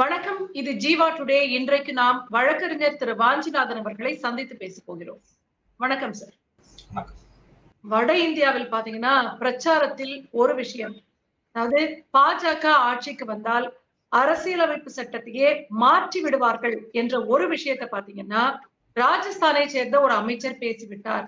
வணக்கம். இது ஜீவா டுடே. இன்றைக்கு நாம் வழக்கறிஞர் திரு வாஞ்சிநாதன் அவர்களை சந்தித்து பேச போகிறோம். வணக்கம் சார். வட இந்தியாவில் பாத்தீங்கன்னா பிரச்சாரத்தில் ஒரு விஷயம். அதாவது பாஜக ஆட்சிக்கு வந்தால் அரசியலமைப்பு சட்டத்தையே மாற்றி விடுவார்கள் என்ற ஒரு விஷயத்தை பாத்தீங்கன்னா ராஜஸ்தானை சேர்ந்த ஒரு அமைச்சர் பேசிவிட்டார்.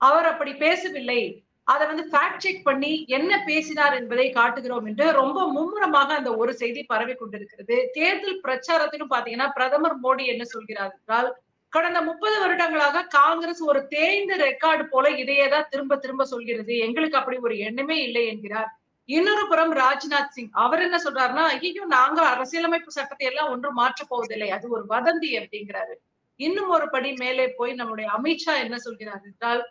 அவர் அப்படி பேசவில்லை. அதை வந்து ஃபேக்ட் செக் பண்ணி என்ன பேசினார் என்பதை காட்டுகிறோம் என்று ரொம்ப மும்முரமாக அந்த ஒரு செய்தி பரவி கொண்டிருக்கிறது. தேர்தல் பிரச்சாரத்திலும் பாத்தீங்கன்னா பிரதமர் மோடி என்ன சொல்கிறார் என்றால் கடந்த முப்பது வருடங்களாக காங்கிரஸ் ஒரு தேய்ந்த ரெக்கார்டு போல இதையேதான் திரும்ப திரும்ப சொல்கிறது. எங்களுக்கு அப்படி ஒரு எண்ணமே இல்லை என்கிறார். இன்னொரு புறம் ராஜ்நாத் சிங். அவர் என்ன சொல்றாருன்னா ஐயோ நாங்க அரசியலமைப்பு சட்டத்தை எல்லாம் ஒன்றும் மாற்ற போவதில்லை. அது ஒரு வதந்தி அப்படிங்கிறாரு. இன்னும் ஒரு படி மேலே போய் நம்முடைய அமித்ஷா என்ன சொல்கிறார் என்றால்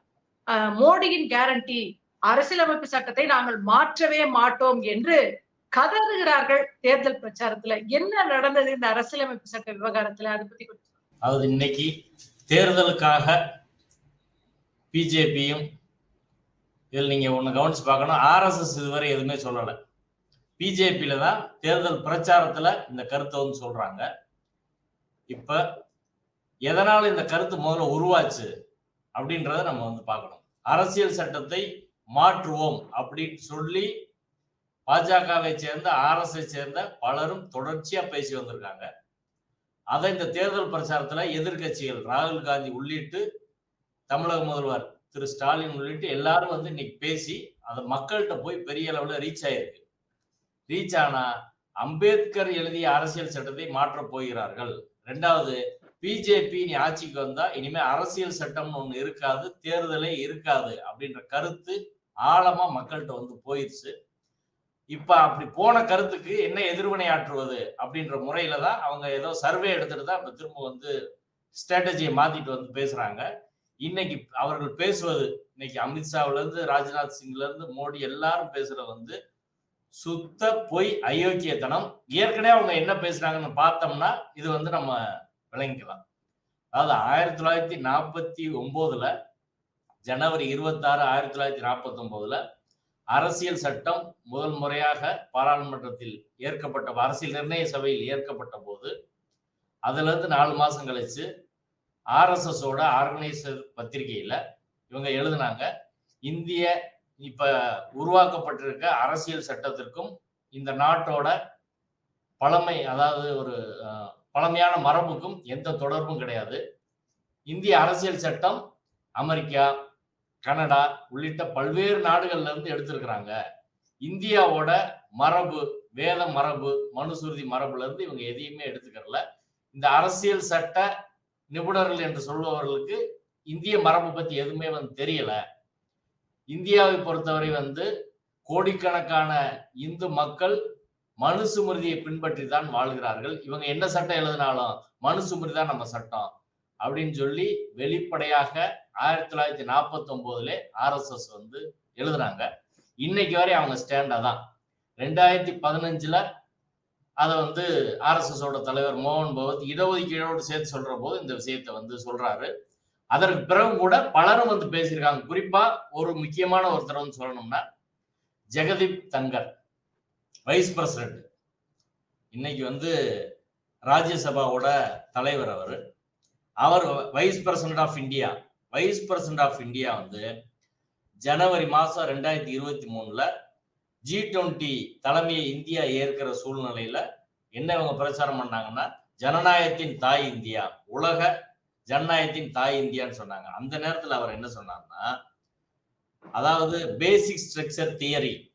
மோடியின் கேரண்டி அரசியலமைப்பு சட்டத்தை நாங்கள் மாற்றவே மாட்டோம் என்று கதறுகிறார்கள் தேர்தல் பிரச்சாரத்துல. என்ன நடந்தது இந்த அரசியலமைப்பு சட்ட விவகாரத்துல? அதை பத்தி கொஞ்சம் அதாவது இன்னைக்கு தேர்தலுக்காக பிஜேபியும் இதில் நீங்க ஒன்று கவனிச்சு பார்க்கணும் ஆர்எஸ்எஸ் இதுவரை எதுவுமே சொல்லலை. பிஜேபியில தான் தேர்தல் பிரச்சாரத்துல இந்த கருத்தை வந்து சொல்றாங்க. இப்ப எதனால இந்த கருத்து முதல்ல உருவாச்சு அப்படின்றத நம்ம வந்து பார்க்கணும். அரசியல் சட்டத்தை மாற்றுவோம் அப்படின்னு சொல்லி பாஜகவை சேர்ந்த ஆர்எஸ்ஐ சேர்ந்த பலரும் தொடர்ச்சியா பேசி வந்திருக்காங்க. அதை இந்த தேர்தல் பிரச்சாரத்துல எதிர்க்கட்சிகள் ராகுல் காந்தி உள்ளிட்டு தமிழக முதல்வர் திரு ஸ்டாலின் உள்ளிட்டு எல்லாரும் வந்து இன்னைக்கு பேசி அதை மக்கள்கிட்ட போய் பெரிய அளவில் ரீச் ஆயிருக்கு. ரீச் ஆனா அம்பேத்கர் எழுதிய அரசியல் சட்டத்தை மாற்றப் போகிறார்கள். ரெண்டாவது பிஜேபி நீ ஆட்சிக்கு வந்தா இனிமே அரசியல் சட்டம்னு ஒண்ணு இருக்காது தேர்தலே இருக்காது அப்படின்ற கருத்து ஆழமா மக்கள்கிட்ட வந்து போயிடுச்சு இப்ப அப்படி போன கருத்துக்கு என்ன எதிர்வினை ஆற்றுவது அப்படின்ற முறையில தான் அவங்க ஏதோ சர்வே எடுத்துட்டு தான் இப்ப திரும்ப வந்து ஸ்ட்ராட்டஜியை மாத்திட்டு வந்து பேசுறாங்க. இன்னைக்கு அவர்கள் பேசுவது இன்னைக்கு அமித்ஷாவில இருந்து ராஜ்நாத் சிங்ல இருந்து மோடி எல்லாரும் பேசுறது வந்து சுத்த பொய் அயோக்கியத்தனம். ஏற்கனவே அவங்க என்ன பேசுறாங்கன்னு பார்த்தோம்னா இது வந்து நம்ம விளங்கிக்கலாம். அதாவது ஆயிரத்தி தொள்ளாயிரத்தி நாற்பத்தி ஒன்பதுல ஜனவரி இருபத்தாறு ஆயிரத்தி தொள்ளாயிரத்தி நாற்பத்தி ஒன்பதுல அரசியல் சட்டம் முதல் முறையாக பாராளுமன்றத்தில் ஏற்கப்பட்ட அரசியல் நிர்ணய சபையில் ஏற்கப்பட்ட போது அதுலேருந்து நாலு மாதம் கழிச்சு ஆர்எஸ்எஸோட ஆர்கனைசர் பத்திரிகையில் இவங்க எழுதினாங்க இந்திய இப்போ உருவாக்கப்பட்டிருக்க அரசியல் சட்டத்திற்கும் இந்த நாட்டோட பழமை அதாவது ஒரு பழமையான மரபுக்கும் எந்த தொடர்பும் கிடையாது. இந்திய அரசியல் சட்டம் அமெரிக்கா கனடா உள்ளிட்ட பல்வேறு நாடுகள்ல இருந்து எடுத்திருக்கிறாங்க. இந்தியாவோட மரபு வேத மரபு மனுசுருதி மரபுல இருந்து இவங்க எதையுமே எடுத்துக்கிறல. இந்த அரசியல் சட்ட நிபுணர்கள் என்று சொல்பவர்களுக்கு இந்திய மரபு பத்தி எதுவுமே வந்து தெரியல. இந்தியாவை பொறுத்தவரை வந்து கோடிக்கணக்கான இந்து மக்கள் மனுசுமிருதியை பின்பற்றி தான் வாழ்கிறார்கள். இவங்க என்ன சட்டம் எழுதினாலும் மனுசுமிருதி தான் நம்ம சட்டம் அப்படின்னு சொல்லி வெளிப்படையாக ஆயிரத்தி தொள்ளாயிரத்தி நாற்பத்தி ஒன்பதுல ஆர்எஸ்எஸ் வந்து எழுதுனாங்க இன்னைக்கு வரை அவங்க ஸ்டாண்டா தான் ரெண்டாயிரத்தி பதினஞ்சுல அதை வந்து ஆர்எஸ்எஸோட தலைவர் மோகன் பகவத் இடஒதுக்கீடோடு சேர்த்து சொல்ற போது இந்த விஷயத்தை வந்து சொல்றாரு. அதற்கு பிறகு கூட பலரும் வந்து பேசியிருக்காங்க. குறிப்பா ஒரு முக்கியமான ஒருத்தர் வந்து சொல்லணும்னா ஜெகதீப் தங்கர். வைஸ் பிரசிடென்ட் இன்னைக்கு வந்து ராஜ்யசபாவோட தலைவர் அவர். அவர் vice president of India vice president of India வந்து ஜனவரி மாதம் ரெண்டாயிரத்தி இருபத்தி மூணில் ஜி டுவெண்ட்டி தலைமையை இந்தியா ஏற்கிற சூழ்நிலையில் என்ன இவங்க பிரச்சாரம் பண்ணாங்கன்னா ஜனநாயகத்தின் தாய் இந்தியா உலக ஜனநாயகத்தின் தாய் இந்தியான்னு சொன்னாங்க. அந்த நேரத்தில் அவர் என்ன சொன்னார்னா அதாவது பேசிக் ஸ்ட்ரக்சர் தியரி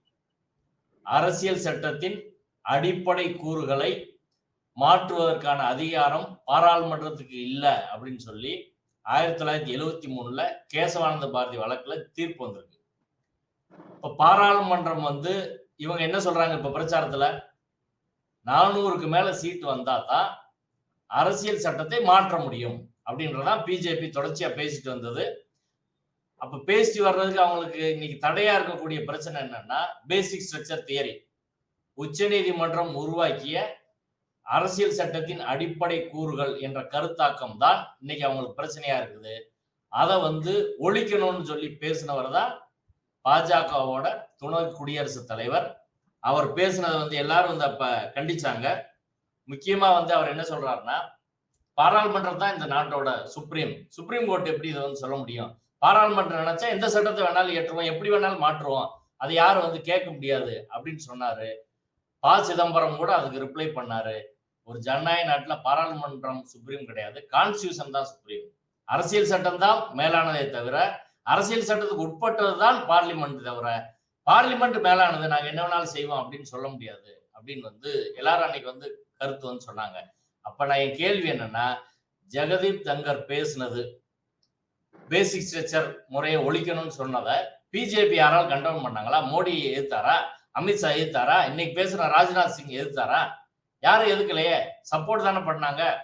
அரசியல் சட்டத்தின் அடிப்படை கூறுகளை மாற்றுவதற்கான அதிகாரம் பாராளுமன்றத்துக்கு இல்லை அப்படின்னு சொல்லி ஆயிரத்தி தொள்ளாயிரத்தி எழுவத்தி மூணுல கேசவானந்த பாரதி வழக்குல தீர்ப்பு வந்திருக்கு. இப்ப பாராளுமன்றம் வந்து இவங்க என்ன சொல்றாங்க இப்ப பிரச்சாரத்துல? நானூறுக்கு மேல சீட்டு வந்தா தான் அரசியல் சட்டத்தை மாற்ற முடியும் அப்படின்றதான் பிஜேபி தொடர்ச்சியா பேசிட்டு வந்தது. அப்ப பேசிட்டு வர்றதுக்கு அவங்களுக்கு இன்னைக்கு தடையா இருக்கக்கூடிய பிரச்சனை என்னன்னா பேசிக் ஸ்ட்ரக்சர் தியரி உச்ச நீதிமன்றம் உருவாக்கிய அரசியல் சட்டத்தின் அடிப்படை கூறுகள் என்ற கருத்தாக்கம் தான் இன்னைக்கு அவங்களுக்கு பிரச்சனையா இருக்குது. அதை வந்து ஒழிக்கணும்னு சொல்லி பேசினவர் தான் பாஜகவோட துணை குடியரசுத் தலைவர். அவர் பேசினதை வந்து எல்லாரும் வந்து அப்ப கண்டிச்சாங்க. முக்கியமா வந்து அவர் என்ன சொல்றாருன்னா பாராளுமன்றம் தான் இந்த நாட்டோட சுப்ரீம் சுப்ரீம் கோர்ட் எப்படி இதை வந்து சொல்ல முடியும்? பாராளுமன்றம் நினைச்சா எந்த சட்டத்தை வேணாலும் ஏற்றுவோம் எப்படி வேணாலும் மாற்றுவோம். அதை யாரும் வந்து கேட்க முடியாது அப்படின்னு சொன்னாரு. ப. சிதம்பரம் கூட அதுக்கு ரிப்ளை பண்ணாரு. ஒரு ஜனநாயக நாட்டில் பாராளுமன்றம் சுப்ரீம் கிடையாது கான்ஸ்டியூஷன் தான் சுப்ரீம் அரசியல் சட்டம் தான் மேலானதே தவிர அரசியல் சட்டத்துக்கு உட்பட்டது தான் பார்லிமெண்ட் தவிர பார்லிமெண்ட் மேலானது நாங்கள் என்ன வேணாலும் செய்வோம் அப்படின்னு சொல்ல முடியாது அப்படின்னு வந்து எல்லாரும் அன்னைக்கு வந்து கருத்து வந்து சொன்னாங்க. அப்ப நான் என் கேள்வி என்னன்னா ஜெகதீப் தங்கர் பேசுனது பேசிக் ஸ்ட்ரக்சர் முறையை ஒழிக்கணும்னு சொன்னதை பிஜேபி யாராலும் கண்டனம் பண்ணாங்களா? மோடி எதிர்த்தாரா? அமித்ஷா எதிர்த்தாரா? இன்னைக்கு பேசுன ராஜ்நாத் சிங் எதிர்த்தாரா? யாரும் எதுக்கலையே? சப்போர்ட் தானே பண்ணாங்க.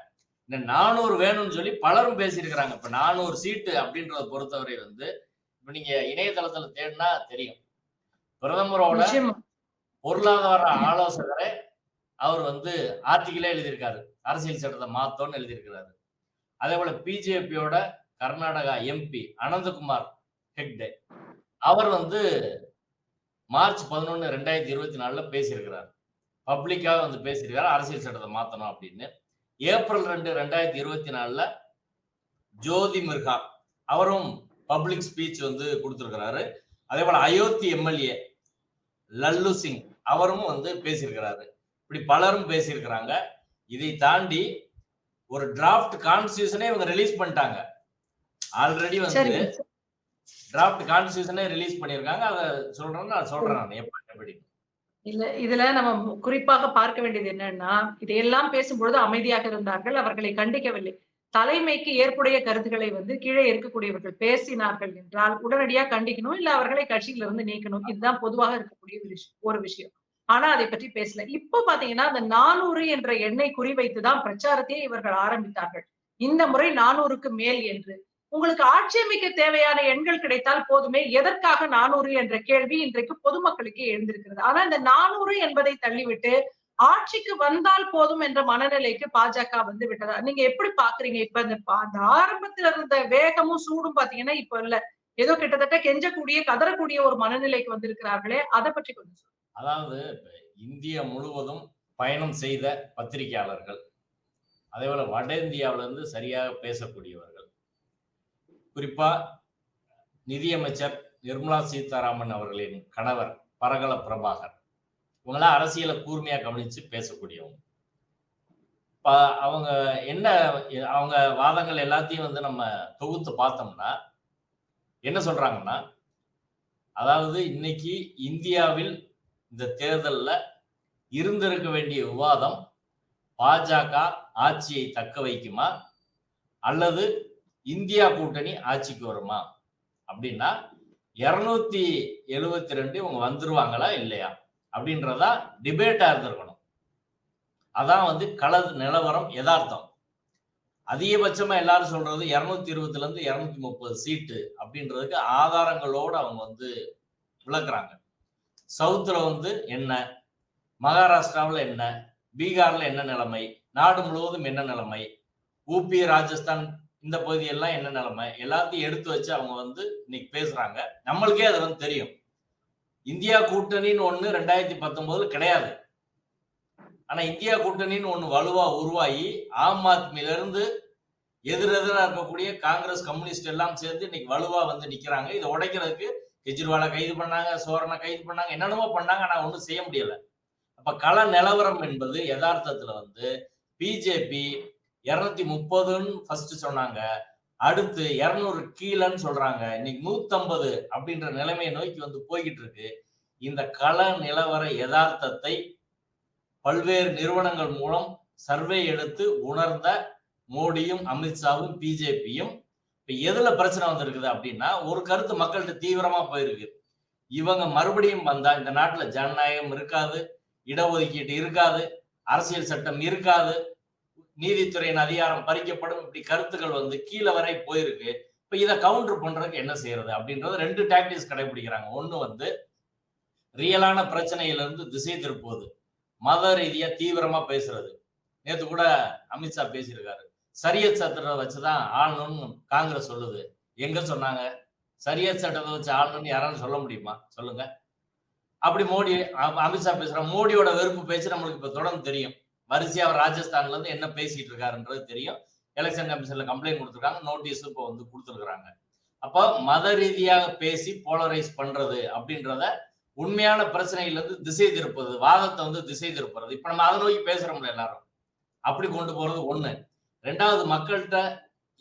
இந்த நானூறு வேணும்னு சொல்லி பலரும் பேசியிருக்கிறாங்க. இப்ப நானூறு சீட்டு அப்படின்றத பொறுத்தவரை வந்து இப்ப நீங்க இணையதளத்துல தேடினா தெரியும். பிரதமரோட பொருளாதார ஆலோசகரே அவர் வந்து ஆர்டிகிளே எழுதியிருக்காரு. அரசியல் சட்டத்தை மாத்தோன்னு எழுதியிருக்கிறாரு. அதே போல பிஜேபியோட கர்நாடகா எம்பி அனந்தகுமார் ஹெக்டே. அவர் வந்து மார்ச் பதினொன்று ரெண்டாயிரத்தி இருபத்தி நாலில் பேசியிருக்கிறார். பப்ளிக்காக வந்து பேசியிருக்காரு அரசியல் சட்டத்தை மாற்றணும் அப்படின்னு. ஏப்ரல் ரெண்டு ரெண்டாயிரத்தி இருபத்தி நாலில் ஜோதி மிர்கா அவரும் பப்ளிக் ஸ்பீச் வந்து கொடுத்துருக்கிறாரு. அதே போல் அயோத்தி எம்எல்ஏ லல்லு சிங் அவரும் வந்து பேசியிருக்கிறாரு. இப்படி பலரும் பேசியிருக்கிறாங்க. இதை தாண்டி ஒரு டிராஃப்ட் கான்ஸ்டியூஷனே இவங்க ரிலீஸ் பண்ணிட்டாங்க. ஆல்ரெடி வந்து டிராஃப்ட் கான்ஸ்டியூஷனே ரிலீஸ் பண்ணியிருக்காங்க. அதை சொல்றேன்னு நான் சொல்றேன் நான். எப்ப எப்படி இல்ல இதுல நம்ம குறிப்பாக பார்க்க வேண்டியது என்னன்னா இதையெல்லாம் பேசும்பொழுது அமைதியாக இருந்தார்கள். அவர்களை கண்டிக்கவில்லை. தலைமைக்கு ஏற்புடைய கருத்துக்களை வந்து கீழே இருக்கக்கூடியவர்கள் பேசினார்கள் என்றால் உடனடியாக கண்டிக்கணும். இல்ல அவர்களை கட்சியில இருந்து நீக்கணும். இதுதான் பொதுவாக இருக்கக்கூடிய ஒரு விஷயம் ஒரு விஷயம். ஆனா அதை பற்றி பேசல. இப்ப பாத்தீங்கன்னா அந்த நானூறு என்ற எண்ணை குறிவைத்துதான் பிரச்சாரத்தையே இவர்கள் ஆரம்பித்தார்கள். இந்த முறை நானூறுக்கு மேல் என்று உங்களுக்கு ஆட்சேமிக்க தேவையான எண்கள் கிடைத்தால் போதுமே. எதற்காக நானூறு என்ற கேள்வி இன்றைக்கு பொதுமக்களுக்கு எழுந்திருக்கிறது. ஆனா இந்த நானூறு என்பதை தள்ளிவிட்டு ஆட்சிக்கு வந்தால் போதும் என்ற மனநிலைக்கு பாஜக வந்து விட்டதா? நீங்க எப்படி பாக்குறீங்க இப்ப இந்த பா- அந்த ஆரம்பத்துல இருந்த வேகமும் சூடும் பாத்தீங்கன்னா இப்ப இல்ல. ஏதோ கிட்டத்தட்ட கெஞ்சக்கூடிய கதறக்கூடிய ஒரு மனநிலைக்கு வந்திருக்கிறார்களே. அதை பற்றி கொஞ்சம் சொல்லுங்க. அதாவது இந்தியா முழுவதும் பயணம் செய்த பத்திரிகையாளர்கள் அதே போல வட இந்தியாவில இருந்து சரியாக பேசக்கூடியவர்கள் குறிப்பா நிதியமைச்சர் நிர்மலா சீதாராமன் அவர்களின் கணவர் பரகல பிரபாகர். இவங்களாம் அரசியலை கூர்மையா கவனிச்சு பேசக்கூடியவங்க. அவங்க என்ன அவங்க வாதங்கள் எல்லாத்தையும் வந்து நம்ம தொகுத்து பார்த்தோம்னா என்ன சொல்றாங்கன்னா அதாவது இன்னைக்கு இந்தியாவில் இந்த தேர்தலில் இருந்திருக்க வேண்டிய விவாதம் பாஜக ஆட்சியை தக்க வைக்குமா? அல்லது இந்தியா கூட்டணி ஆட்சிக்கு வருமா? அப்படின்னா இருநூத்தி எழுபத்தி ரெண்டு இவங்க வந்துருவாங்களா இல்லையா? அப்படின்றதா டிபேட்டா இருந்திருக்கணும். அதான் வந்து கள நிலவரம் யதார்த்தம். அதிகபட்சமா எல்லாரும் சொல்றது இருநூத்தி இருபதுல இருந்து இருநூத்தி முப்பது சீட்டு அப்படின்றதுக்கு ஆதாரங்களோடு அவங்க வந்து விளக்குறாங்க. சவுத்துல வந்து என்ன? மகாராஷ்டிராவில் என்ன? பீகார்ல என்ன நிலைமை? நாடு முழுவதும் என்ன நிலைமை? ஊபி ராஜஸ்தான் இந்த பகுதியெல்லாம் என்ன நிலைமை? எல்லாத்தையும் எடுத்து வச்சு அவங்க வந்து இன்னைக்கு பேசுறாங்க. நம்மளுக்கே அது வந்து தெரியும். இந்தியா கூட்டணின்னு ஒண்ணு ரெண்டாயிரத்தி பத்தொன்பதுல கிடையாது. ஆனா இந்தியா கூட்டணின்னு ஒண்ணு வலுவா உருவாகி ஆம் ஆத்மில இருந்து எதிரெதிராக இருக்கக்கூடிய காங்கிரஸ் கம்யூனிஸ்ட் எல்லாம் சேர்ந்து இன்னைக்கு வலுவா வந்து நிக்கிறாங்க. இதை உடைக்கிறதுக்கு கெஜ்ரிவாலை கைது பண்ணாங்க சோரனை கைது பண்ணாங்க என்னென்னமோ பண்ணாங்க ஆனா ஒண்ணும் செய்ய முடியல. அப்ப கள நிலவரம் என்பது யதார்த்தத்துல வந்து பிஜேபி இருநூத்தி முப்பதுன்னு ஃபர்ஸ்ட் சொன்னாங்க. அடுத்து இருநூறு கீழன்னு சொல்றாங்க. இன்னைக்கு நூத்தம்பது அப்படின்ற நிலைமையை நோக்கி வந்து போய்கிட்டு இருக்கு இந்த கள நிலவர யதார்த்தத்தை பல்வேறு நிறுவனங்கள் மூலம் சர்வே எடுத்து உணர்ந்த மோடியும் அமித்ஷாவும் பிஜேபியும் இப்ப எதுல பிரச்சனை வந்திருக்குது அப்படின்னா ஒரு கருத்து மக்கள்கிட்ட தீவிரமா போயிருக்கு. இவங்க மறுபடியும் வந்தா இந்த நாட்டுல ஜனநாயகம் இருக்காது இடஒதுக்கீடு இருக்காது அரசியல் சட்டம் இருக்காது நீதித்துறையின் அதிகாரம் பறிக்கப்படும். இப்படி கருத்துக்கள் வந்து கீழே வரை போயிருக்கு. இப்ப இதை கவுண்டர் பண்றதுக்கு என்ன செய்யறது? அப்படின்றது ரெண்டு டாக்டிக்ஸ் கடைபிடிக்கிறாங்க. ஒண்ணு வந்து ரியலான பிரச்சனையிலிருந்து திசை திருப்புவது. மத ரீதியா தீவிரமா பேசுறது. நேத்து கூட அமித்ஷா பேசியிருக்காரு. சரியத் சட்டத்தை வச்சுதான் ஆளணும்னு காங்கிரஸ் சொல்லுது. எங்க சொன்னாங்க? சரியத் சட்டத்தை வச்சு ஆளணும்னு யாராலும் சொல்ல முடியுமா? சொல்லுங்க. அப்படி மோடி அமித்ஷா பேசுற மோடியோட வெறுப்பு பேச்சு நம்மளுக்கு இப்ப தொடர்ந்து தெரியும். வரிசையா அவர் ராஜஸ்தான்ல இருந்து என்ன பேசிட்டு இருக்காருன்றது தெரியும். எலெக்ஷன் கமிஷன்ல கம்ப்ளைண்ட் கொடுத்துருக்காங்க. நோட்டீஸ் இப்போ வந்து கொடுத்துருக்காங்க அப்போ மத ரீதியாக பேசி போலரைஸ் பண்றது அப்படின்றத உண்மையான பிரச்சனையில இருந்து திசை திருப்பது வாதத்தை வந்து திசை திருப்புறது. இப்ப நம்ம அதை நோக்கி பேசுறோம்ல எல்லாரும். அப்படி கொண்டு போறது ஒண்ணு. ரெண்டாவது மக்கள்கிட்ட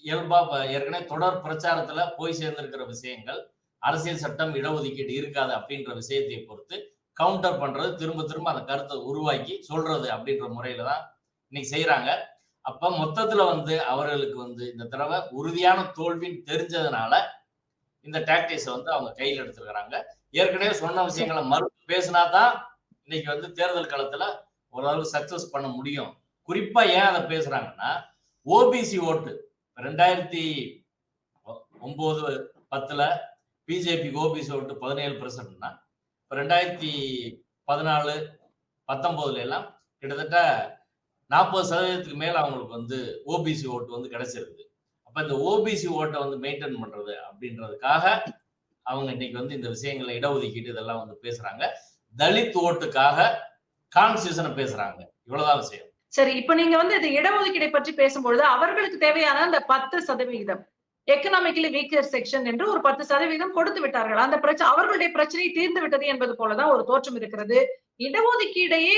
இயல்பா ஏற்கனவே தொடர் பிரச்சாரத்துல போய் சேர்ந்திருக்கிற விஷயங்கள் அரசியல் சட்டம் இடஒதுக்கீடு இருக்காது அப்படின்ற விஷயத்தை பொறுத்து கவுண்டர் பண்றது திரும்ப திரும்ப அந்த கருத்தை உருவாக்கி சொல்றது அப்படின்ற முறையில தான் இன்னைக்கு செய்யறாங்க அப்ப மொத்தத்துல வந்து அவர்களுக்கு வந்து இந்த தடவை உறுதியான தோல்வின்னு தெரிஞ்சதுனால இந்த டாக்டிக்ஸை வந்து அவங்க கையில் எடுத்துருக்கிறாங்க. ஏற்கனவே சொன்ன விஷயங்களை மறுத்து பேசினா தான் இன்னைக்கு வந்து தேர்தல் களத்துல ஓரளவு சக்சஸ் பண்ண முடியும். குறிப்பா ஏன் அதை பேசுறாங்கன்னா ஓபிசி ஓட்டு ரெண்டாயிரத்தி ஒன்பது பத்துல பிஜேபி ஓபிசி ஓட்டு பதினேழு பெர்சன்ட்னா இப்போ ரெண்டாயிரத்தி பதினாலு பத்தொம்போதுல எல்லாம் கிட்டத்தட்ட நாற்பது சதவீதத்துக்கு மேல அவங்களுக்கு வந்து ஓபிசி ஓட்டு வந்து கிடைச்சிருக்குது. அப்ப இந்த ஓபிசி ஓட்டை வந்து மெயின்டைன் பண்றது அப்படின்றதுக்காக அவங்க இன்னைக்கு வந்து இந்த விஷயங்களை இடஒதுக்கீடு இதெல்லாம் வந்து பேசுறாங்க. தலித் ஓட்டுக்காக கான்ஸ்டியூஷனை பேசுறாங்க. இவ்வளவுதான் விஷயம். சரி இப்ப நீங்க வந்து இந்த இடஒதுக்கீடை பற்றி பேசும்பொழுது அவர்களுக்கு தேவையான அந்த பத்து சதவிகிதம் எக்கனாமிக்கலி வீக்கர் செக்ஷன் என்று ஒரு பத்து சதவீதம் கொடுத்து விட்டார்கள். அந்த பிரச்சனை அவர்களுடைய பிரச்சனை தீர்ந்து விட்டது என்பது போலதான் ஒரு தோற்றம் இருக்கிறது. இடஒதுக்கீடையே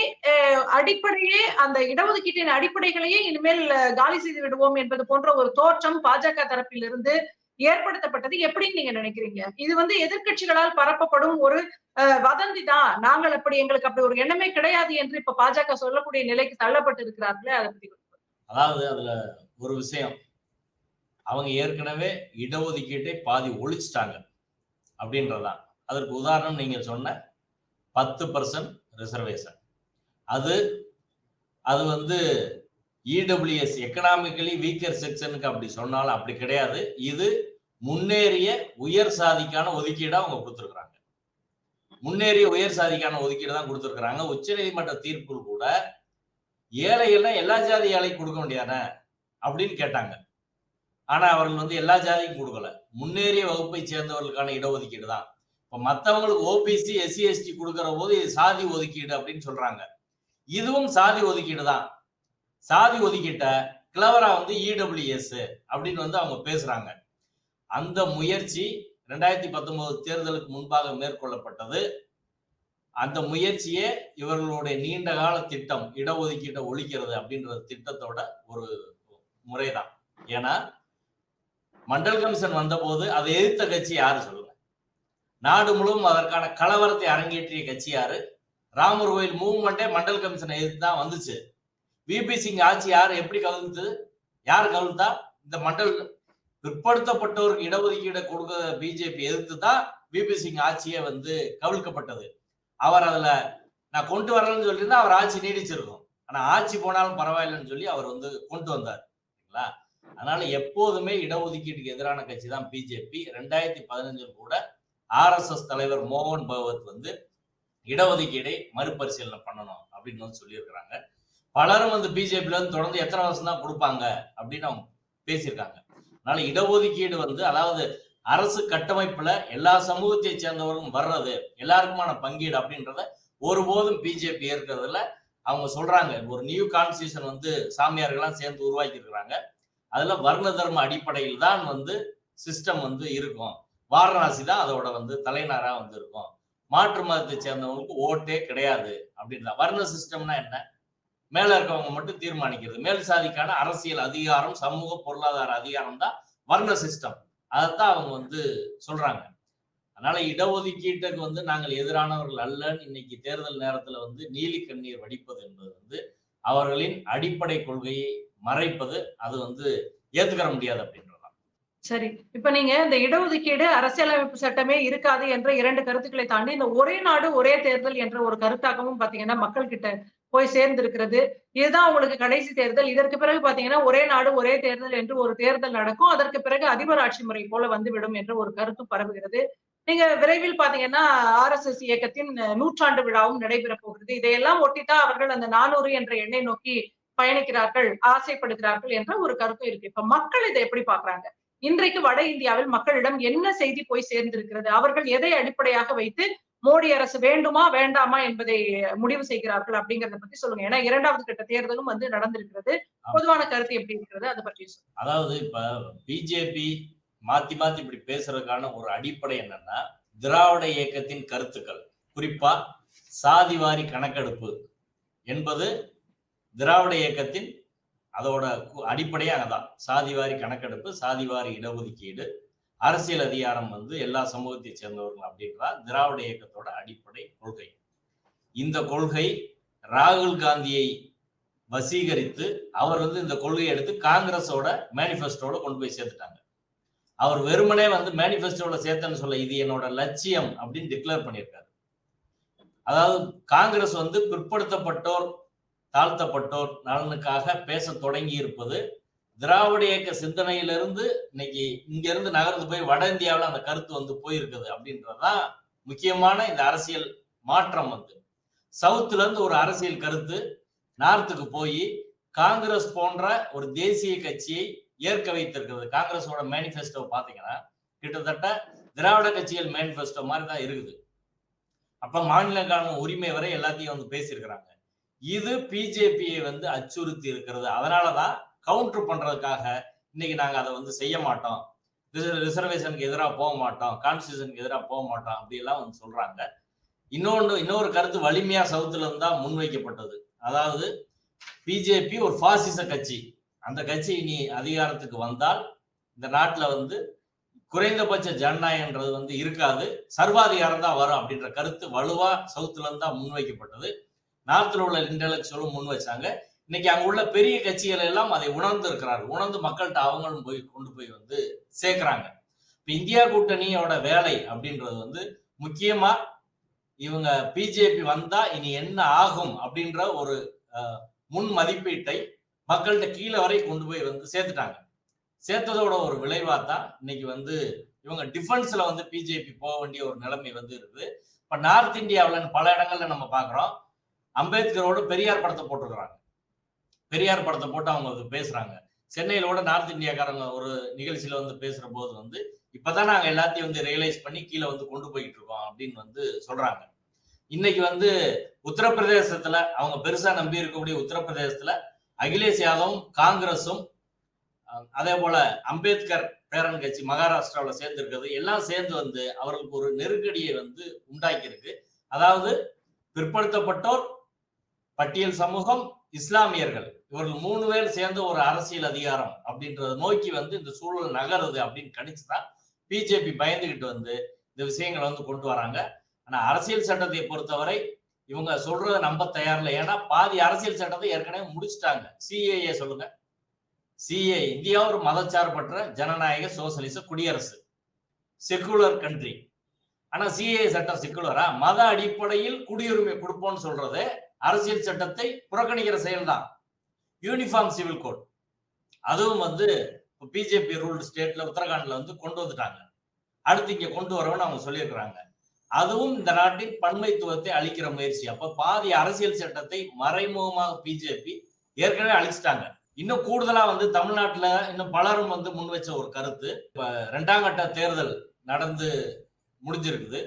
அடிப்படையே அந்த இடஒதுக்கீட்டின் அடிப்படைகளையே இனிமேல் காலி செய்து விடுவோம் என்பது போன்ற ஒரு தோற்றம் பாஜக தரப்பிலிருந்து ஏற்படுத்தப்பட்டது. எப்படின்னு நீங்க நினைக்கிறீங்க? இது வந்து எதிர்க்கட்சிகளால் பரப்பப்படும் ஒரு அஹ், வதந்தி தான். நாங்கள் அப்படி எங்களுக்கு அப்படி ஒரு எண்ணமே கிடையாது என்று இப்ப பாஜக சொல்லக்கூடிய நிலைக்கு தள்ளப்பட்டு இருக்கிறார்களே அதை பத்தி அதாவது அதுல ஒரு விஷயம். அவங்க ஏற்கனவே இடஒதுக்கீட்டை பாதி ஒழிச்சிட்டாங்க அப்படின்றதான். அதற்கு உதாரணம் நீங்கள் சொன்ன பத்து பர்சன்ட் ரிசர்வேஷன் அது அது வந்து இடபிள்யூஎஸ் எக்கனாமிக்கலி வீக்கர் செக்ஷனுக்கு அப்படி சொன்னாலும் அப்படி கிடையாது. இது முன்னேறிய உயர் சாதிக்கான ஒதுக்கீடா அவங்க கொடுத்துருக்குறாங்க. முன்னேறிய உயர் சாதிக்கான ஒதுக்கீடு தான் கொடுத்துருக்குறாங்க. உச்சநீதிமன்ற தீர்ப்பு கூட ஏழைகள்லாம் எல்லா ஜாதி ஏழைக்கு கொடுக்க முடியாத அப்படின்னு கேட்டாங்க. ஆனா அவர்கள் வந்து எல்லா ஜாதிக்கும் கொடுக்கல. முன்னேறிய வகுப்பை சேர்ந்தவர்களுக்கான இடஒதுக்கீடு தான். இப்ப மத்தவங்களுக்கு ஓபிசி எஸ்சி எஸ்டி கொடுக்கிற போது இது சாதி ஒதுக்கீடு அப்படின்னு சொல்றாங்க. இதுவும் சாதி ஒதுக்கீடு தான். சாதி ஒதுக்கீட்டை கிளவரா வந்து இடபிள்யூஎஸ் அப்படின்னு வந்து அவங்க பேசுறாங்க. அந்த முயற்சி ரெண்டாயிரத்தி பத்தொன்பது தேர்தலுக்கு முன்பாக மேற்கொள்ளப்பட்டது. அந்த முயற்சியே இவர்களுடைய நீண்ட கால திட்டம் இடஒதுக்கீட்டை ஒழிக்கிறது அப்படின்ற திட்டத்தோட ஒரு முறைதான். ஏன்னா மண்டல் கமிஷன் வந்தபோது அதை எதிர்த்த கட்சி யாரு சொல்லுங்க நாடு முழுவதும் அதற்கான கலவரத்தை அரங்கேற்றிய கட்சி யாரு? ராமர் கோயில் மூவ்மெண்டே மண்டல் கமிஷனை எதிர்த்து தான் வந்துச்சு. விபி சிங் ஆட்சி யார்? எப்படி கவிழ்ந்தது? யார் கவிழ்த்தா இந்த மண்டல் பிற்படுத்தப்பட்டோருக்கு இடஒதுக்கீடு கொடுக்க பிஜேபி எதிர்த்து தான் விபி சிங் ஆட்சியே வந்து கவிழ்க்கப்பட்டது. அவர் அதுல நான் கொண்டு வரலன்னு சொல்லியிருந்தா அவர் ஆட்சி நீடிச்சிருக்கும். ஆனா ஆட்சி போனாலும் பரவாயில்லைன்னு சொல்லி அவர் வந்து கொண்டு வந்தார். சரிங்களா? அதனால எப்போதுமே இடஒதுக்கீட்டுக்கு எதிரான கட்சி தான் பிஜேபி ரெண்டாயிரத்தி பதினஞ்சில் கூட ஆர்எஸ்எஸ் தலைவர் மோகன் பகவத் வந்து இடஒதுக்கீடை மறுபரிசீலனை பண்ணணும் அப்படின்னு வந்து சொல்லியிருக்கிறாங்க. பலரும் வந்து பிஜேபியில இருந்து தொடர்ந்து எத்தனை வருஷம் தான் கொடுப்பாங்க அப்படின்னு அவங்க பேசியிருக்காங்க. அதனால இடஒதுக்கீடு வந்து அதாவது அரசு கட்டமைப்புல எல்லா சமூகத்தை சேர்ந்தவர்களும் வர்றது எல்லாருக்குமான பங்கீடு அப்படின்றத ஒருபோதும் பிஜேபி ஏற்கிறதுல அவங்க சொல்றாங்க ஒரு நியூ கான்ஸ்டியூஷன் வந்து சாமியார்கள்லாம் சேர்ந்து உருவாக்கி இருக்கிறாங்க அதுல வர்ண தர்ம அடிப்படையில் தான் வந்து சிஸ்டம் வந்து இருக்கும். வாரணாசி தான் அதோட வந்து தலைநரா வந்து இருக்கும். மாற்று மதத்தை சேர்ந்தவங்களுக்கு ஓட்டே கிடையாது அப்படின்ற. வர்ண சிஸ்டம்னா என்ன? மேல இருக்கவங்க மட்டும் தீர்மானிக்கிறது. மேல் சாதிக்கான அரசியல் அதிகாரம் சமூக பொருளாதார அதிகாரம் தான் வர்ண சிஸ்டம் அதைத்தான் அவங்க வந்து சொல்றாங்க. அதனால இடஒதுக்கீட்டுக்கு வந்து நாங்கள் எதிரானவர்கள் அல்லன்னு இன்னைக்கு தேர்தல் நேரத்துல வந்து நீலி கண்ணீர் வடிப்பது என்பது வந்து அவர்களின் அடிப்படை கொள்கையை மறைப்பது அது வந்து ஏத்துக்கிற முடியாது அப்படின்றதான் சரி. இப்ப நீங்க இந்த இடஒதுக்கீடு அரசியலமைப்பு சட்டமே இருக்காது என்ற இரண்டு கருத்துக்களை தாண்டி இந்த ஒரே நாடு ஒரே தேர்தல் என்ற ஒரு கருத்தாக்கமும் பாத்தீங்கன்னா மக்கள் கிட்ட போய் சேர்ந்திருக்கிறது. இதுதான் உங்களுக்கு கடைசி தேர்தல். இதற்கு பிறகு பாத்தீங்கன்னா ஒரே நாடு ஒரே தேர்தல் என்று ஒரு தேர்தல் நடக்கும். அதற்கு பிறகு அதிபர் ஆட்சி முறை போல வந்துவிடும் என்ற ஒரு கருத்து பரவுகிறது. நீங்க விரைவில் பாத்தீங்கன்னா ஆர் எஸ் எஸ் இயக்கத்தின் நூற்றாண்டு விழாவும் நடைபெற போகிறது. இதையெல்லாம் ஒட்டித்தான் அவர்கள் அந்த நானூறு என்ற எண்ணை நோக்கி பயணிக்கிறார்கள் ஆசைப்படுகிறார்கள் என்ற ஒரு கருத்து இருக்கு. இப்ப மக்கள் இதை எப்படி பாக்குறாங்க இன்றைக்கு வட இந்தியாவில் மக்களிடம் என்ன செய்தி போய் சேர்ந்திருக்கிறது? அவர்கள் எதை அடிப்படையாக வைத்து மோடி அரசு வேண்டுமா வேண்டாமா என்பதை முடிவு செய்கிறார்கள் அப்படிங்கறத பத்தி சொல்லுங்க. ஏன்னா இரண்டாவது கட்ட தேர்தலும் வந்து நடந்திருக்கிறது. பொதுவான கருத்து எப்படி இருக்கிறது? அதை பற்றி அதாவது இப்ப பிஜேபி மாத்தி மாத்தி இப்படி பேசுறதுக்கான ஒரு அடிப்படை என்னன்னா திராவிட இயக்கத்தின் கருத்துக்கள். குறிப்பா சாதிவாரி கணக்கெடுப்பு என்பது திராவிட இயக்கத்தின் அதோட அடிப்படையாக அடிப்படையே அங்கதான் சாதிவாரி கணக்கெடுப்பு சாதிவாரி இடஒதுக்கீடு அரசியல் அதிகாரம் வந்து எல்லா சமூகத்தை சேர்ந்தவர்கள் அப்படின்றதா திராவிட இயக்கத்தோட அடிப்படை கொள்கை. இந்த கொள்கை ராகுல் காந்தியை வசீகரித்து அவர் வந்து இந்த கொள்கையை எடுத்து காங்கிரஸோட மேனிஃபெஸ்டோட கொண்டு போய் சேர்த்துட்டாங்க. அவர் வெறுமனே வந்து மேனிஃபெஸ்டோட சேர்த்தேன்னு சொல்ல இது என்னோட லட்சியம் அப்படின்னு டிக்ளேர் பண்ணியிருக்காரு. அதாவது காங்கிரஸ் வந்து பிற்படுத்தப்பட்டோர் தாழ்த்தப்பட்டோர் நலனுக்காக பேச தொடங்கி இருப்பது திராவிட இயக்க சிந்தனையிலிருந்து இன்னைக்கு இங்க இருந்து நகர்ந்து போய் வட இந்தியாவில் அந்த கருத்து வந்து போயிருக்குது அப்படின்றதுதான் முக்கியமான இந்த அரசியல் மாற்றம் வந்து. சவுத்துல இருந்து ஒரு அரசியல் கருத்து நார்த்துக்கு போய் காங்கிரஸ் போன்ற ஒரு தேசிய கட்சியை ஏற்க வைத்திருக்கிறது. காங்கிரஸோட மேனிஃபெஸ்டோ பாத்தீங்கன்னா கிட்டத்தட்ட திராவிட கட்சிகள் மேனிஃபெஸ்டோ மாதிரி தான் இருக்குது. அப்ப மாநிலங்கான உரிமை வரை எல்லாத்தையும் வந்து பேசியிருக்கிறாங்க. இது பிஜேபியை வந்து அச்சுறுத்தி இருக்கிறது. அதனாலதான் கவுண்டர் பண்றதுக்காக இன்னைக்கு நாங்க அதை வந்து செய்ய மாட்டோம். ரிசர்வேஷனுக்கு எதிராக போக மாட்டோம். கான்ஸ்டியூஷனுக்கு எதிராக போக மாட்டோம். அப்படியெல்லாம் வந்து சொல்றாங்க. இன்னொன்று இன்னொரு கருத்து வலிமையா சவுத்துல இருந்தா முன்வைக்கப்பட்டது. அதாவது பிஜேபி ஒரு பாசிச கட்சி. அந்த கட்சி இனி அதிகாரத்துக்கு வந்தால் இந்த நாட்டில் வந்து குறைந்தபட்ச ஜனநாயகன்றது வந்து இருக்காது. சர்வாதிகாரம் தான் வரும் அப்படின்ற கருத்து வலுவா சவுத்துல இருந்தா முன்வைக்கப்பட்டது. நார்த்தில் உள்ள இன்டலெக்சுவலும் முன் வச்சாங்க. இன்னைக்கு அங்க உள்ள பெரிய கட்சிகள் எல்லாம் அதை உணர்ந்து இருக்கிறார் உணர்ந்து மக்கள்கிட்ட அவங்களும் போய் கொண்டு போய் வந்து சேர்க்கிறாங்க. இப்ப இந்தியா கூட்டணியோட வேலை அப்படின்றது வந்து முக்கியமா இவங்க பிஜேபி வந்தா இனி என்ன ஆகும் அப்படின்ற ஒரு முன் மதிப்பீட்டை மக்கள்கிட்ட கீழே வரை கொண்டு போய் வந்து சேர்த்துட்டாங்க. சேர்த்ததோட ஒரு விளைவா தான் இன்னைக்கு வந்து இவங்க டிஃபென்ஸ்ல வந்து பிஜேபி போக வேண்டிய ஒரு நிலைமை வந்து இருக்குது. இப்ப நார்த் இந்தியாவில் பல இடங்கள்ல நம்ம பாக்குறோம் அம்பேத்கரோட பெரியார் படத்தை போட்டிருக்கிறாங்க. பெரியார் படத்தை போட்டு அவங்க வந்து பேசுறாங்க. சென்னையில கூட நார்த் இந்தியாக்காரங்க ஒரு நிகழ்ச்சியில வந்து பேசுற போது வந்து இப்பதான் நாங்க எல்லாத்தையும் வந்து ரியலைஸ் பண்ணி கீழே வந்து கொண்டு போயிட்டு இருக்கோம் அப்படின்னு வந்து சொல்றாங்க. இன்னைக்கு வந்து உத்தரப்பிரதேசத்துல அவங்க பெருசா நம்பி இருக்கக்கூடிய உத்தரப்பிரதேசத்துல அகிலேஷ் யாதவும் காங்கிரஸும் அதே போல அம்பேத்கர் பேரன் கட்சி மகாராஷ்டிராவில் சேர்ந்து இருக்கிறது எல்லாம் சேர்ந்து வந்து அவர்களுக்கு ஒரு நெருக்கடியை வந்து உண்டாக்கி இருக்கு அதாவது பிற்படுத்தப்பட்டோர் பட்டியல் சமூகம் இஸ்லாமியர்கள். இவர்கள் மூணு பேர் சேர்ந்து ஒரு அரசியல் அதிகாரம் அப்படின்றத நோக்கி வந்து இந்த சூழல் நகருது அப்படின்னு கணிச்சுதான் பிஜேபி பயந்துகிட்டு வந்து இந்த விஷயங்களை வந்து கொண்டு வராங்க. ஆனா அரசியல் சட்டத்தை பொறுத்தவரை இவங்க சொல்றத நம்ப தயாரில்லை. ஏன்னா பாதி அரசியல் சட்டத்தை ஏற்கனவே முடிச்சுட்டாங்க. சிஏஏ சொல்லுங்க. சிஏ இந்தியா ஒரு மதச்சார்பற்ற ஜனநாயக சோசலிச குடியரசு. செக்குலர் கண்ட்ரி ஆனா சிஏ சட்டம் செக்குலரா மத அடிப்படையில் குடியுரிமை கொடுப்போம்னு சொல்றது அரசியல் சட்டத்தை புறக்கணிக்கிற செயல்தான். யூனிஃபார்ம் சிவில் கோட் அதுவும் வந்து பிஜேபி ரூல்டு ஸ்டேட்ல உத்தரகாண்ட்ல வந்து கொண்டு வந்துட்டாங்க. அடுத்து இங்க கொண்டு வரவன்னு அவங்க சொல்லியிருக்கிறாங்க. அதுவும் இந்த நாட்டின் பன்மைத்துவத்தை அழிக்கிற முயற்சி. அப்ப பாதி அரசியல் சட்டத்தை மறைமுகமாக பிஜேபி ஏற்கனவே அழிச்சிட்டாங்க. இன்னும் கூடுதலா வந்து தமிழ்நாட்டுல இன்னும் பலரும் வந்து முன் வச்ச ஒரு கருத்து. இப்ப ரெண்டாம் கட்ட தேர்தல் நடந்து முடிஞ்சிருக்குது.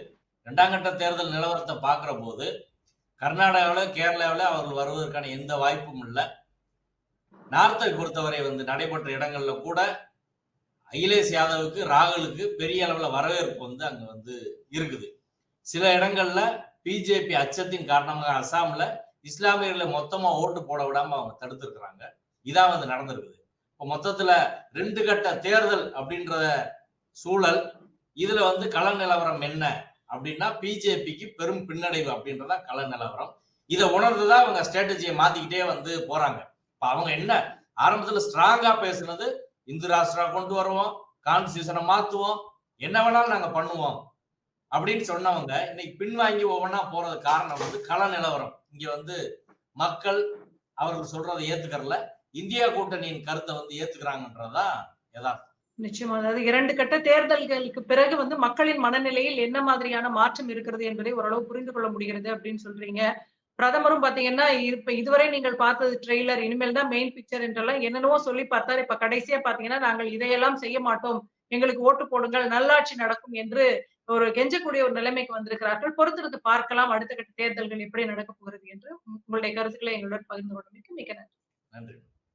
ரெண்டாம் கட்ட தேர்தல் நிலவரத்தை பாக்குற போது கர்நாடகாவில் கேரளாவில் அவர்கள் வருவதற்கான எந்த வாய்ப்பும் இல்லை. நார்த்தை பொறுத்தவரை வந்து நடைபெற்ற இடங்கள்ல கூட அகிலேஷ் யாதவுக்கு ராகுலுக்கு பெரிய அளவில் வரவேற்பு வந்து அங்கே வந்து இருக்குது. சில இடங்கள்ல பிஜேபி அச்சத்தின் காரணமாக அசாம்ல இஸ்லாமியர்களை மொத்தமா ஓட்டு போட விடாம அவங்க தடுத்திருக்கிறாங்க. இதான் வந்து நடந்திருக்குது. இப்போ மொத்தத்துல ரெண்டு கட்ட தேர்தல் அப்படின்ற சூழல் இதுல வந்து கள நிலவரம் என்ன? அப்படின்னா பிஜேபிக்கு பெரும் பின்னடைவு அப்படின்றதா கள நிலவரம். இதை உணர்ந்துதான் அவங்க ஸ்ட்ராட்டஜியை மாத்திக்கிட்டே வந்து போறாங்க. இப்ப அவங்க என்ன? ஆரம்பத்துல ஸ்ட்ராங்கா பேசுனது இந்து ராஷ்டிரா கொண்டு வருவோம் கான்ஸ்டியூஷனை மாத்துவோம் என்ன வேணாலும் நாங்க பண்ணுவோம் அப்படின்னு சொன்னவங்க இன்னைக்கு பின்வாங்கி ஒவ்வொன்றா போறது காரணம் வந்து கள நிலவரம். இங்க வந்து மக்கள் அவர்கள் சொல்றதை ஏத்துக்கறல. இந்தியா கூட்டணியின் கருத்தை வந்து ஏத்துக்கிறாங்கன்றதுதான் யதார்த்தம். நிச்சயமா அதாவது இரண்டு கட்ட தேர்தல்களுக்கு பிறகு வந்து மக்களின் மனநிலையில் என்ன மாதிரியான மாற்றம் இருக்கிறது என்பதை ஓரளவு புரிந்து கொள்ள முடிகிறது அப்படின்னு சொல்றீங்க. பிரதமரும் பாத்தீங்கன்னா இப்ப இதுவரை நீங்கள் பார்த்தது ட்ரெய்லர் இனிமேல் தான் மெயின் பிக்சர் என்றெல்லாம் என்னென்னவோ சொல்லி பார்த்தாரு. இப்ப கடைசியா பாத்தீங்கன்னா நாங்கள் இதையெல்லாம் செய்ய மாட்டோம். எங்களுக்கு ஓட்டு போடுங்கள் நல்லாட்சி நடக்கும் என்று ஒரு கெஞ்சக்கூடிய ஒரு நிலைமைக்கு வந்திருக்கிறார்கள். பொறுத்திருந்து பார்க்கலாம் அடுத்த கட்ட தேர்தல்கள் எப்படி நடக்க போகிறது என்று உங்களுடைய கருத்துக்களை எங்களுடன் பகிர்ந்து கொண்டமைக்கு மிக்க நன்றி.